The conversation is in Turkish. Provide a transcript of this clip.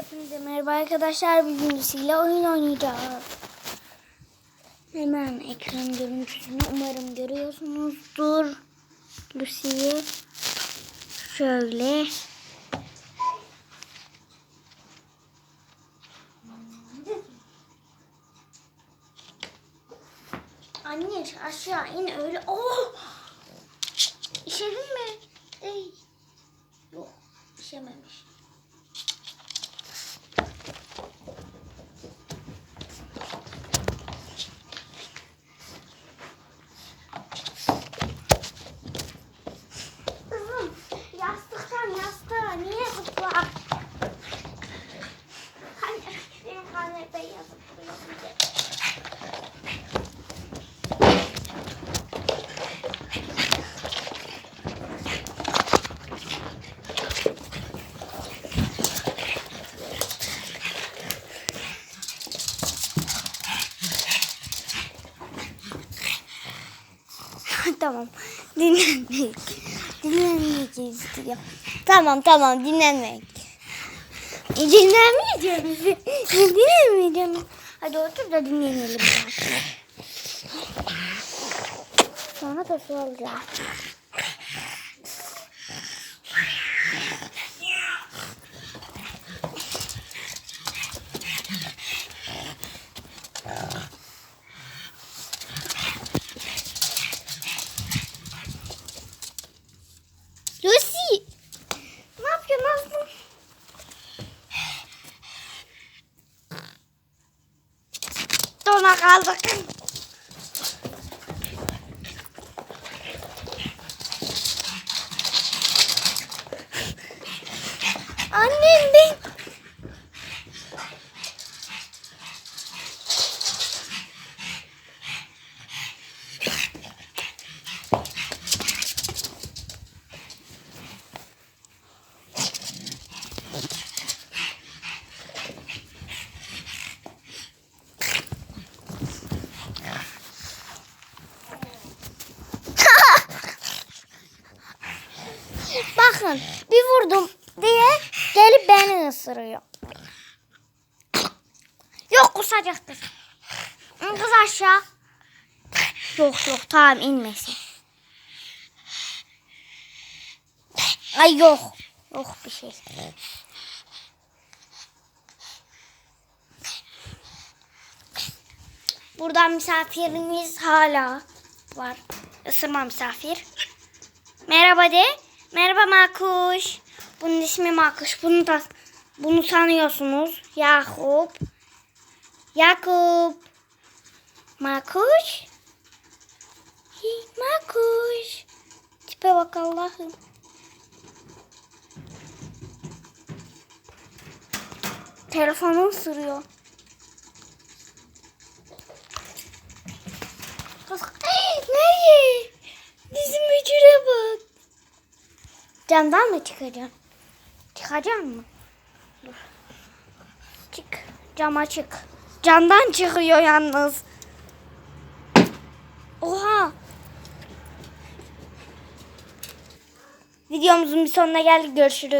Hepinize merhaba arkadaşlar. Bugün Lucy'yle oyun oynayacağız. Hemen ekran görüntüsünü umarım görüyorsunuzdur. Lucy'yi şöyle Anne aşağı in öyle. Oh! İşedin mi? Ey. Yok, işememiş. Tamam. Dinlenmek. Dinlenmek istiyor. Tamam tamam dinlenmek. E, dinlenmeyeceğim. Dinlenmeyeceğim. Hadi otur da dinlenelim. Sonra da su alacağım. Dona kaldık. Annem ben. Bakın bir vurdum diye gelip beni ısırıyor. Yok kusacaktır. Kız aşağı. Yok yok tamam inmesin. Ay yok. Yok bir şey. Burada misafirimiz hala var. Isırma misafir. Merhaba de. Merhaba Makuş. Bunun ismi Makuş. Bunu da bunu tanıyorsunuz. Yakup. Yakup. Makuş. Makuş. Tipe bak Allah'ım. Telefonu ısırıyor. Kız, Hey, Camdan mı çıkacağım? Çıkacağım mı? Dur. Çık. Cam açık. Camdan çıkıyor yalnız. Oha. Videomuzun bir sonuna geldik. Görüşürüz.